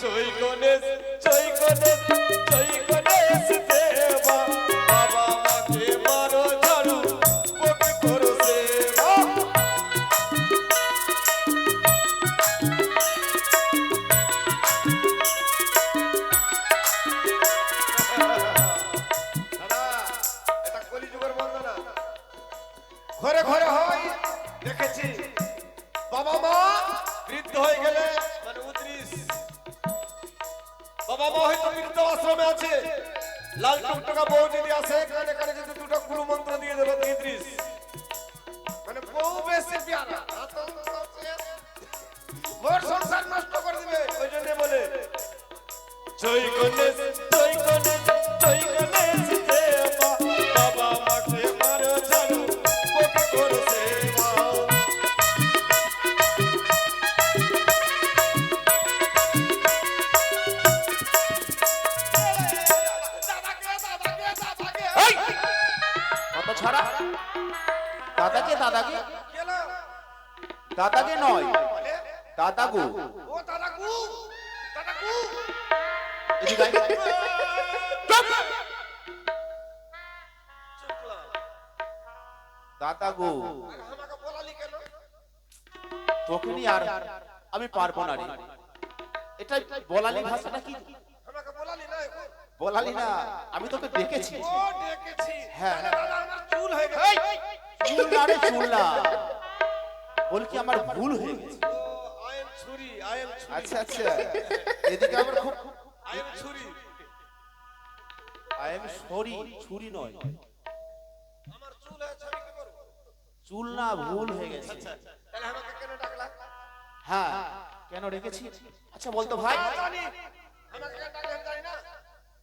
জয় গণেশ জয় গণেশ জয় আমি পারব না রে। এটা বলালি ভাষাটা কি? বলালি না আমি তোকে ডেকেছি। হ্যাঁ। তাহলে দাদা আমার চুল হয়ে গেছে। চুল না রে চুল না। বল কি আমার ভুল হয়ে গেছে? আচ্ছা আচ্ছা। এদিকে আমার খুব আই এম ছুরি। আই এম সরি ছুরি নয়। আমার চুল হয়েছে আমি কি করব? চুল না ভুল হয়ে গেছে। তাহলে আমাকে কেন ডাকলা হ্যাঁ কেন রেখেছি আচ্ছা বলতো ভাই।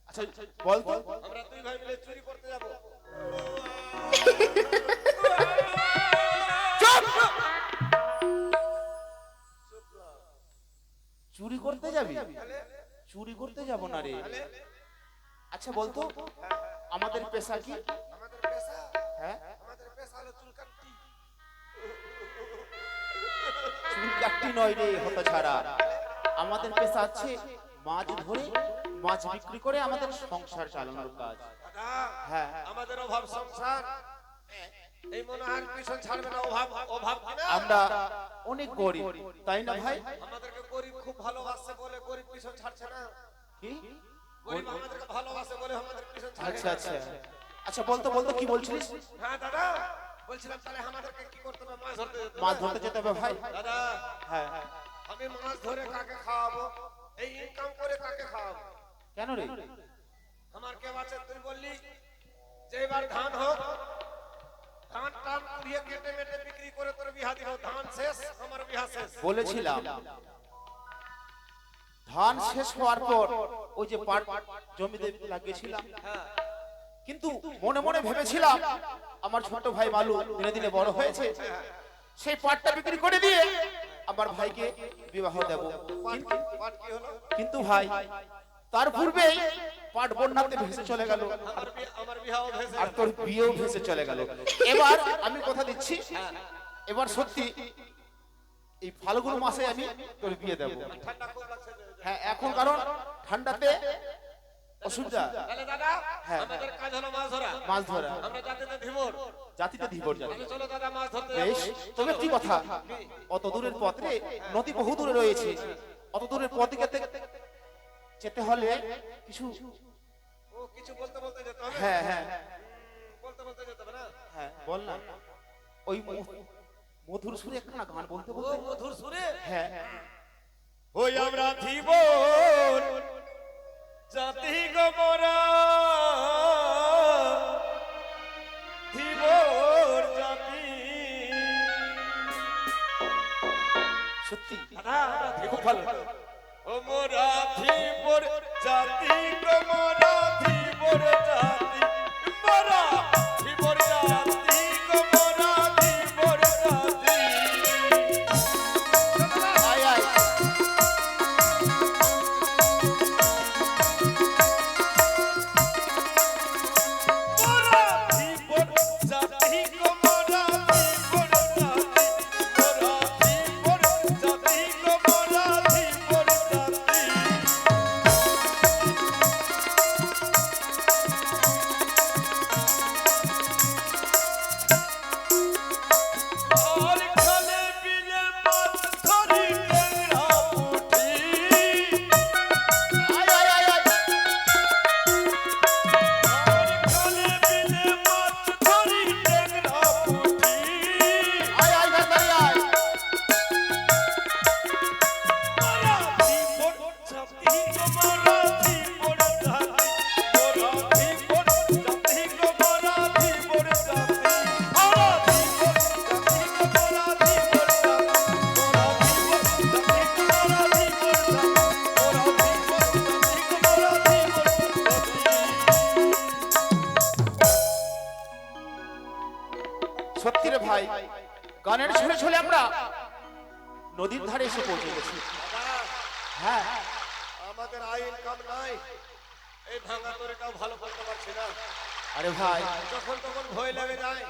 আচ্ছা বলতো। আমরা দুই ভাই মিলে চুরি করতে যাব। চুরি করতে যাবি? চুরি করতে যাব না রে। আচ্ছা বলতো। আমাদের পেশা কি? আমাদের পেশা? হ্যাঁ? কাটটি নয় রে হত ছাড়া আমাদের পেশা আছে মাছ ধরে মাছ বিক্রি করে আমাদের সংসার চালানোর কাজ। হ্যাঁ। আমাদের অভাব সংসার। এই ছাড়বে না অভাব অভাব আমরা অনেক গরিব তাই না ভাই? আমাদেরকে গরিব খুব ভালোবাসে বলে গরিব ছাড়ছে না। কি? গরিব আমাদেরকে ভালোবাসে বলে আমাদের ছাড়ছে আচ্ছা আচ্ছা। আচ্ছা বলতো বলতো কি বলছিলিস? হ্যাঁ দাদা। বলছিলাম তাহলে আমাদেরকে কি করতে হবে? মাছ ধরতে যেতে মাছ ধরতে যেতে হবে ভাই। দাদা হ্যাঁ হ্যাঁ। আমি মাছ ধরে কাকে খাওয়াবো? এই ইনকাম করে কাকে খাওয়াবো? কেন রে? আমার তুই বললি যে এবার ধান হোক ধান টান পুড়িয়ে কেটে মেটে বিক্রি করে তোর বিহা দিব। ধান শেষ আমার বিহা শেষ। বলেছিলাম। ধান শেষ হওয়ার পর ওই যে পাট জমিতে লাগিয়েছিলাম হ্যাঁ। কিন্তু মনে মনে ভেবেছিলাম, আমার ছোট ভাই মালু দিনে দিনে বড় হয়েছে। সেই পাটটা বিক্রি করে দিয়ে আমার ভাইকে বিবাহ দেব। কিন্তু ভাই, তার পূর্বেই পাট বন্যাতে ভেসে চলে গেল। আর তোর বিয়েও ভেসে চলে গেল। এবার আমি কথা দিচ্ছি, এবার সত্যি এই ফাল্গুন মাসে আমি তোর বিয়ে দেব। হ্যাঁ এখন কারণ ঠান্ডাতে অসুবিধা? তাহলে দাদা হ্যাঁ, আমাদের কাজ হলো মাছ ধরা। মাছ ধরা। আমরা জাতিতে ধীবর। জাতিতে ধীবর জাতি। চলো দাদা মাছ ধরতে বেশ তবে একটি কথা। অত দূরের পথে নদী বহু দূরে রয়েছে। অত দূরের পথে যেতে যেতে হলে কিছু ও কিছু বলতে বলতে যেতে হবে? হ্যাঁ হ্যাঁ। বলতে বলতে যেতে হবে না? হ্যাঁ বল না। ওই মধুর সুরে একখানা গান বলতে বলতে। মধুর সুরে? হ্যাঁ। ওই আমরা ধীবর। জাতি আমাদের আই ইনকাম নাই। এই ভাঙা তরিটাও ভালো করতে পারছি না। আরে ভাই। যখন তখন ভয় লাগে যায়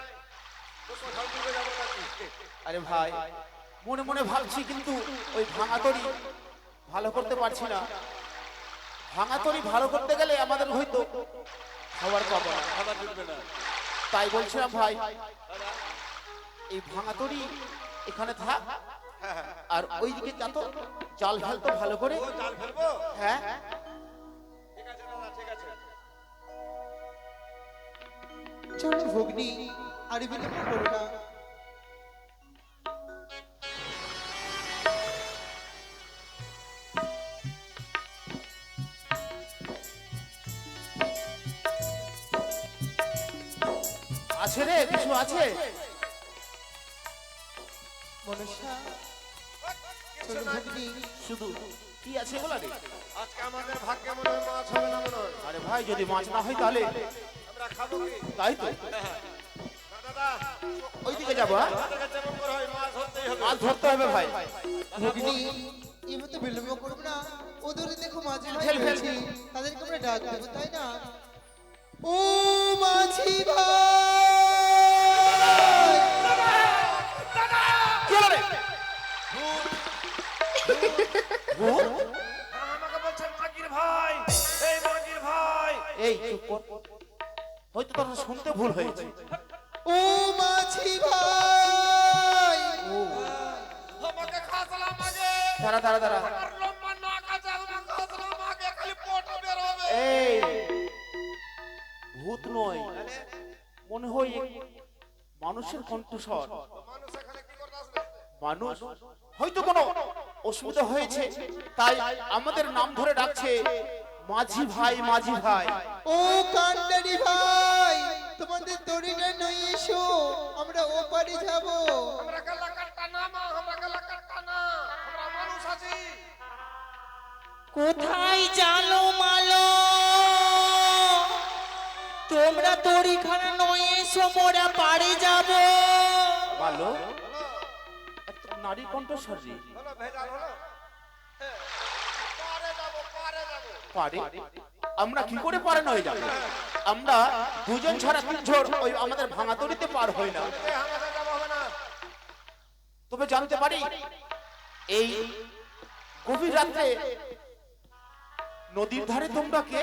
আরে ভাই মনে মনে ভাবছি কিন্তু ওই ভাঙাতরি ভালো করতে পারছি না। ভাঙাতরি ভালো করতে গেলে আমাদের হয়তো খাবার পাবো না। খাবার জুটবে না। তাই বলছিলাম ভাই এই ভাঙাতরি এখানে থাক। আর ওইদিকে যত জাল ফেলতো ভালো করে। জাল ফেলব হ্যাঁ। ঠিক আছে দাদা ঠিক আছে। চলো ভগ্নি আর বিলম্ব করো না। আছে রে কিছু আছে? মনসা শুধু কি আছে বলা রে? আজকে আমাদের ভাগ্যে মনে হয় মাছ হবে না মনে হয়। আরে ভাই যদি মাছ না হয় তাহলে? আমরা খাব কি? তাই তো? দাদা ওইদিকে যাব হ্যাঁ? হয় মাছ ধরতেই হবে। মাছ ধরতে হবে ভাই। ভগ্নি এবার তো বিলম্ব করব না। ওদের দেখো মাঝি ভাই রয়েছে। তাদেরকে আমরা ডাক দেবো তাই না? ও মাঝি ভাই? আমাকে বলছেন মাগির ভাই এই মাগির ভাই। এই চুপ কর। হয়তো তোর শুনতে ভুল হয়েছে। ও মাঝি ভাই। আমাকে খাসলা মাগে। দাঁড়া দাঁড়া দাঁড়া। লম্বা নাক আছে আমাকে খাসলা মাগে খালি পট বের হবে। এই। ভূত নয়। মনে হয় মানুষের কণ্ঠস্বর। মানুষ এখানে কি করতে আসবে? মানুষ? হয়তো কোনো অসুবিধা হয়েছে। তাই আমাদের নাম ধরে ডাকছে মাঝি ভাই মাঝি ভাই। ও কান্ডারি ভাই তোমাদের দড়িটা নই এসো আমরা ও পারে যাব। আমরা কাটটা না মা আমরা কাটটা না আমরা মানুষ আছি। কোথায় জানো মালো? তোমরা তরিখানা নয় এসো মোরা পারে যাব। ভালো নারী কণ্ঠস্বর। রে। হলো ভেজাল হলো। পারে যাব পারে যাব। পারে? আমরা কি করে পারে নয় যাব? আমরা দুজন ছাড়া তিনজন ওই আমাদের ভাঙাতড়িতে পার হই না। তবে জানতে পারি এই গভীর রাত্রে নদীর ধারে তোমরা কে?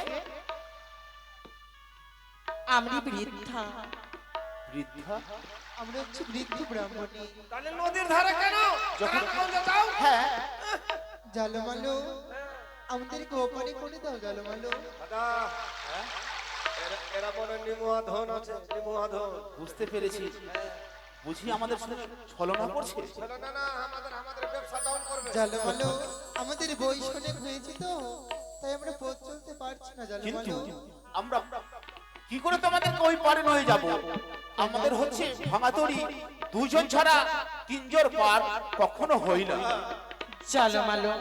আমি বৃদ্ধা। বৃদ্ধা? আমরা হচ্ছে বৃদ্ধ ব্রাহ্মণী। তাহলে নদীর ধারে কেন? যখন- যাও। হ্যাঁ। জালমালো আমাদেরকে ও পারে করে দাও জালমালো। দাদা এরা- এরা মনে আছে নিমুয়াধন। বুঝতে পেরেছি। বুঝি আমাদের সাথে ছলনা করছে? চলো না না আমাদের আমাদের ব্যবসা ডাউন করবে। জালমালো আমাদের বই শুনে হয়েছে তো তাই আমরা পথ চলতে পারছি না কিন্তু জালমালো। আমরা কি করে তোমাদের ওই পারে নয় যাব? আমাদের হচ্ছে ভাঙাতড়ি। দুজন ছাড়া তিনজন পার কখনো হই না। চলো মালো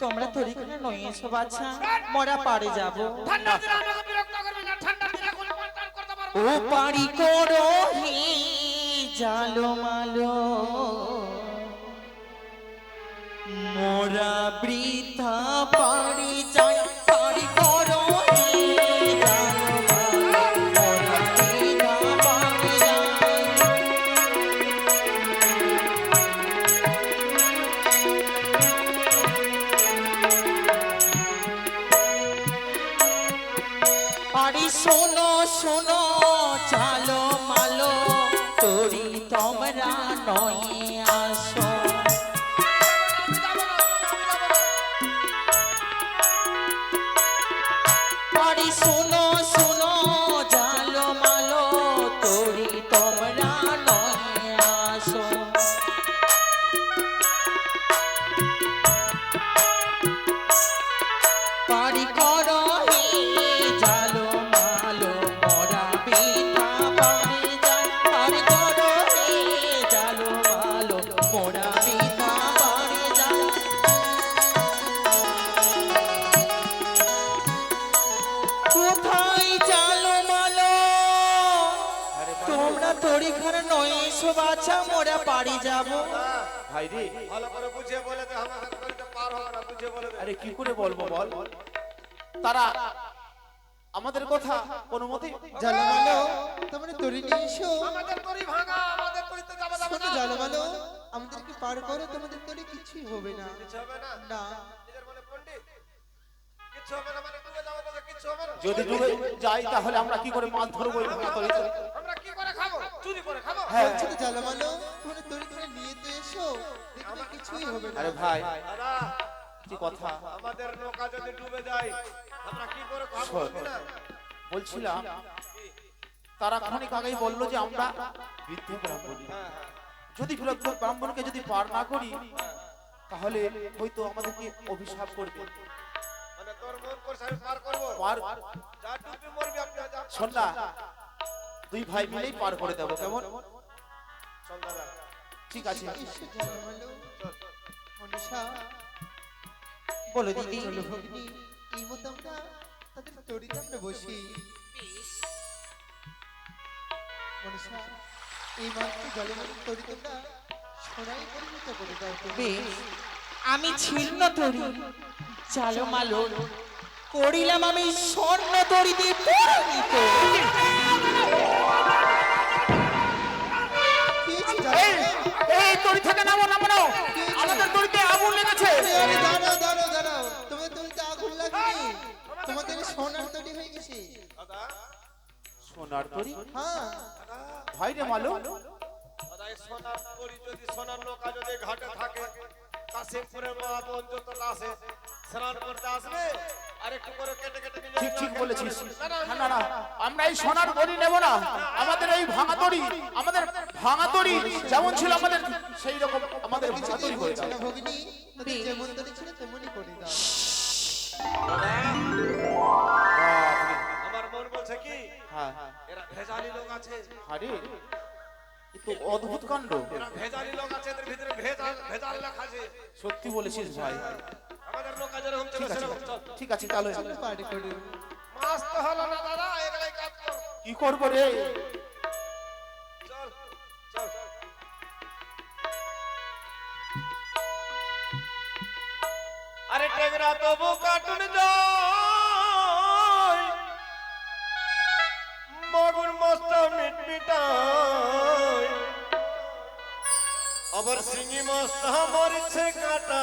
তোমরা তরিখানা নয় এসো বাছা মোরা পারে যাব। ঠান্ডা দিনে আমাকে বিরক্ত করবে না ঠান্ডা দিনে কোনো পাল্টান করতে পারব ও পারি করো হে জালো মালো মোরা বৃদ্ধা পারি যাই। শোনো শোনো যাব? ভাই রে। ভালো করে বুঝিয়ে বলে দে আমার হাত পার হবে না বুঝিয়ে বলে দে। আরে কি করে বলব বল? তারা আমাদের কথা কোনো মতে জলমালো তোমরা তরি নিয়ে এসো। আমাদের তরি ভাঙা আমাদের তরিতে যাবে যাবে শোনো না। জলমালো আমাদেরকে পার করো তোমাদের তরি কিছুই হবে না। কিছু হবে না? না। নিজের মনে পণ্ডিত। কিছু হবে না মানে ডুবে যাবে তো কিছু হবে না। যদি ডুবে যাই তাহলে আমরা কি করে মাছ ধরবো? আমরা কি করে খাব চুরি করে খাব। হ্যাঁ। বলছি তো জলমালো তোমরা করে নিয়ে তো এসো দেখবে কিছুই হবে না। আরে ভাই কি কথা? আমাদের নৌকা যদি ডুবে যায় আমরা কি করে খাব? না? বলছিলাম তারা খানিক আগেই বলল যে আমরা বৃদ্ধ ব্রাহ্মণী। হ্যাঁ, হ্যাঁ। যদি বৃদ্ধ ব্রাহ্মণকে যদি পার না করি তাহলে হয়তো আমাদেরকে অভিশাপ করবে। মানে মন পার করব? পার যা ডুবি মরবি আপনি যা। শোন না দুই ভাই মিলেই পার করে দেবো কেমন? ঠিক আছে। বলো দিদি। চলো ভগ্নি এই মতো আমরা তাদের তরিতে আমরা বসি। মনসা এই মাত্র জলমালো তরি তোমরা সোনাই পরিণত করে দাও তুমি বেশ। আমি ছিন্ন তরি। চালো মালো করিলাম আমি স্বর্ণ তরি দিয়ে পরিণত। এই? এই তরি থেকে নামো নামো নাও আমাদের তরিতে আগুন লেগেছে আরে, আরে, দাঁড়াও, দাঁড়াও, দাঁড়াও। তোমাদের তরিতে আগুন লাগেনি। তোমাদের সোনার তৈরি হয়ে গেছে দাদা সোনার তরি হ্যাঁ ভাই রে মালো দাদা এই সোনার তরি যদি সোনার নৌকা যদি ঘাটে থাকে কাশিমপুরের মা যত আসে স্নান করতে আসবে ঠিক ঠিক বলেছিস। না, না, আমরা এই সোনার নেব না। আমাদের এই ভাঙা তরি আমাদের ভাঙা তরি যেমন ছিল আমাদের সেই রকম আমাদের ভাঙা তরি করে দাও না যেমন তরি ছিল তেমনই করে দাও। আমার মন বলছে কি? হ্যাঁ। এরা ভেজালি লোক আছে। আরে তো অদ্ভুত কাণ্ড। এরা ভেজালি লোক আছে এদের ভিতরে ভেজাল ভেজাল লেখা আছে। সত্যি বলেছিস ভাই। আমাদের ছিল ঠিক আছে সেরকম চল ঠিক আছে। চলো চলো পার্টি করি মাছ তো হলো না দাদা এগুলাই কাজ কর। কি করব রে? চল চল। আরে টেগরা তবু কাটুন যায় মগুর মস্ত মিট আবার সিঙ্গি মস্ত মরিছে কাটা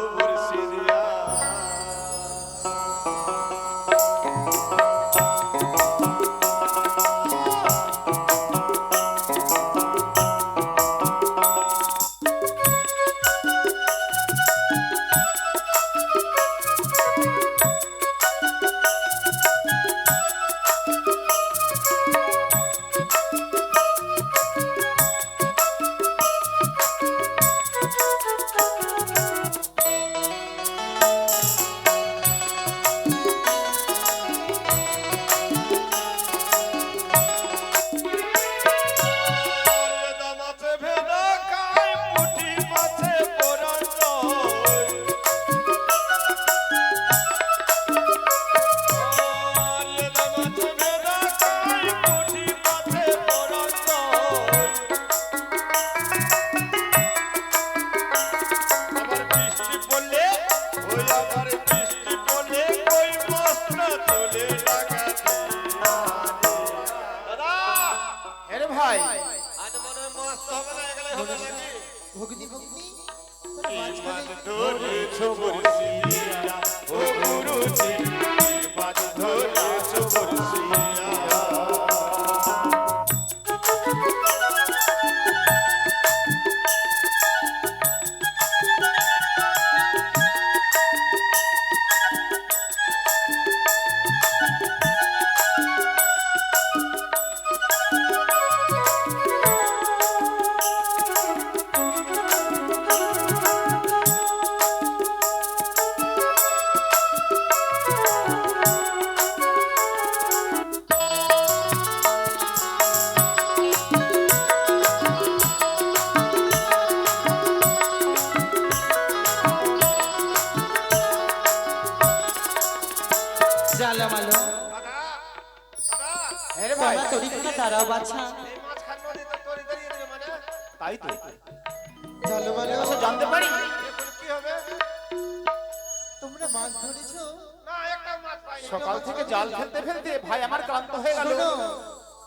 সকাল থেকে জাল ফেলতে ফেলতে ভাই আমার ক্লান্ত হয়ে গেল।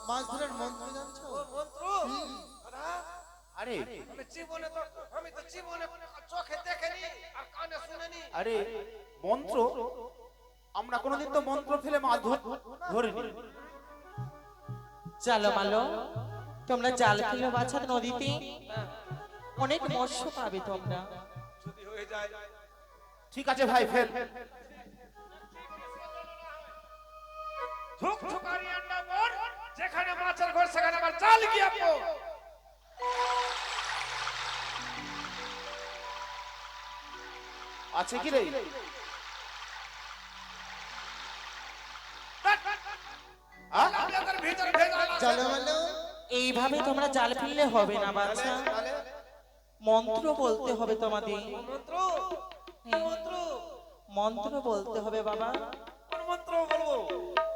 মাছ ধরার মন্ত্র জানছো? মন্ত্র? আরে। জীবনে তো আমি তো জীবনে চোখে দেখিনি আর কানে শুনিনি। আরে মন্ত্র? আমরা কোনোদিন তো মন্ত্র ফেলে মাছ ধর- ধরিনি। চলো মালো তোমরা জাল ফেলো বাছা নদীতে। অনেক মৎস্য পাবে তোমরা। যদি হয়ে যায়। ঠিক আছে ভাই ফেল। আন্ডা মোর যেখানে মাছের ঘর সেখানে আমার গিয়া পো আছে কি রে? এইভাবে তোমরা জাল ফেললে হবে না বাচ্চা মন্ত্র বলতে হবে তোমাদের। মন্ত্র বলতে হবে বাবা। মন্ত্র বলব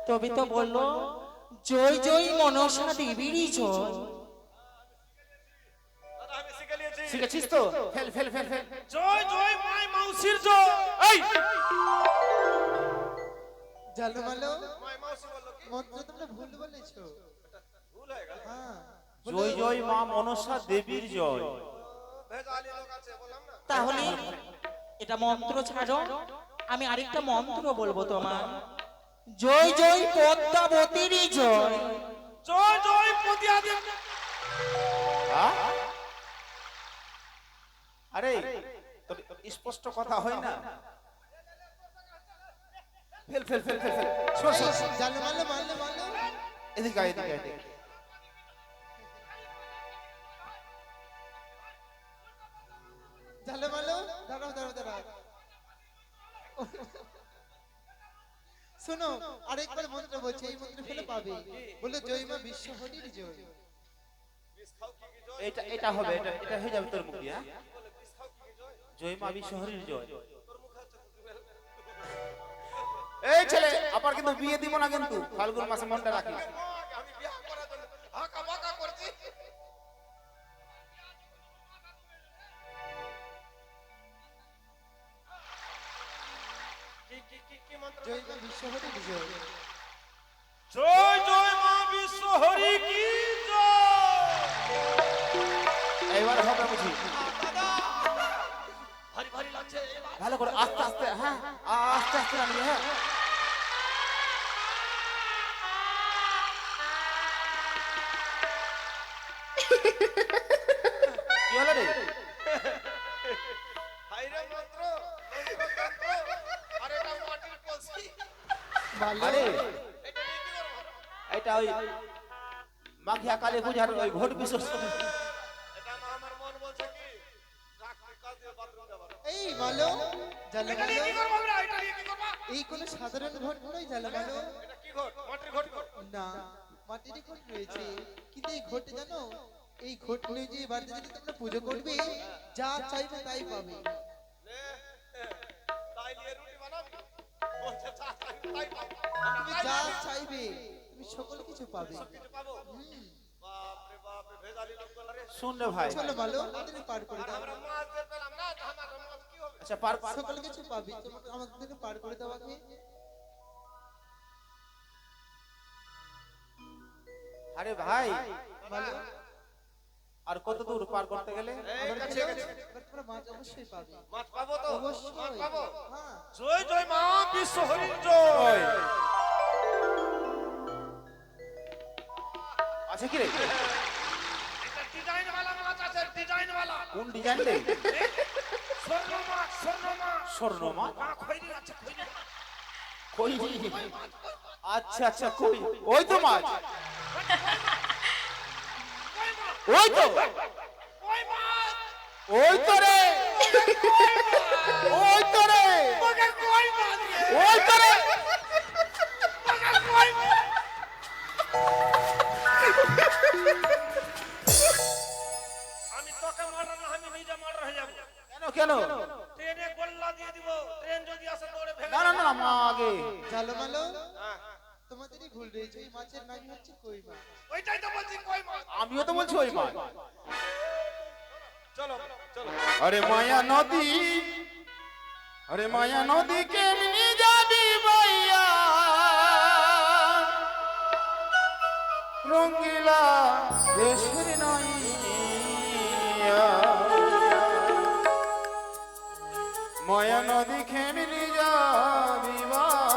তবে তো বলল জয় জয় মনসা দেবীরই জয় দাদা আমি শিখে নিয়েছি। শিখেছিস তো? Fail fail fail fail. জয় জয় মাই মাউসির জয়। এই! ঝালমালো মাই মাউসি বলল কি? মন্ত্র তোমরা ভুল বলেছ। ভুল হয়ে গেল। হ্যাঁ জয় জয় মা মনসা দেবীর জয়। ভেজালি লোক আছে বললাম না? তাহলে এটা মন্ত্র ছাড়ো। আমি আরেকটা মন্ত্র বলব তোমার। জয় জয় পদ্মাবতীর জয়। জয় জয় আরে স্পষ্ট কথা হয় না। Fail fail fail fail fail. এদিকে এদিকে এদিকে এটা হবে, এটা এটা হয়ে যাবে তোর মুখ দিয়া? জয় মা শহরের জয় এই ছেলে আবার কিন্তু বিয়ে দিব না কিন্তু, ফাল্গুন মাসে মনটা রাখিস বুঝি ভালো করে আস্তে আস্তে হ্যাঁ আস্তে আস্তে নামবি হ্যাঁ। কি হলো রে? আর এটা ওই মাঘিয়া কালী পূজার ওই ভোট বিসর্জন। ঘট নয় ঝালমালো এটা কি মাটির ঘট ঘট? না মাটিরই ঘট রয়েছে। কিন্তু এই ঘটে জানো? এই ঘট নিয়ে যে বাড়িতে যদি তোমরা পুজো করবে যা চাইবে তাই পাবে। নে, তাই নিয়ে রুটি বানাবি? বলছে চা চাই তাই পাবো। তুমি যা চাইবে তুমি সকল কিছু পাবে। কিছু পাবো? হুম। বাপ রে বাপ রে ভেজালি লোক বলা রে। শুন রে ভাই। চলো মালো আমাদের পার করে দাও। আচ্ছা পার পার সকল কিছু পাবে। তোমাকে আমাদেরকে পার করে দাও আগে। আরে ভাই মালো আর কত দূর পার করতে গেলে এই আমার কাছে কাছে কাছে এবার তোমরা মাছ অবশ্যই পাবে মাছ পাবো তো মাছ অবশ্যই পাবো হ্যাঁ জয় জয় মা বিশ্ব হরি জয় আছে কি রে এটা ডিজাইন वाला মাছ আছে ডিজাইন वाला কোন ডিজাইন রে স্বর্ণ মাছ স্বর্ণ মাছ স্বর্ণ মাছ মা খৈরি আছে খৈরি কই আচ্ছা আচ্ছা কই ওই তো মাছ ওই তো ওই মাছ তো রে। ওই তো রে। ওকে কই মাছ রে। ওই তো রে ওকে কই মাছ আমি তোকে মারব না আমি নিজে মার হয়ে যাব। কেন কেন? ট্রেনে গোল্লা দিয়ে দিব ট্রেন যদি আসে দৌড়ে ভেঙে না না না মা আগে। হ্যাঁ তোমাদেরই ভুল রয়েছে এই মাছের নাম হচ্ছে কই মাছ? ওইটাই তো বলছি কই মাছ? আমিও তো বলছি ওই মাছ। চলো চলো। আরে মায়া নদী আরে মায়া নদী কেমনি যাবি ভাইয়া রঙ্গিলা দেশের নাইয়া। মায়া নদী কেমনি যাবি ভাইয়া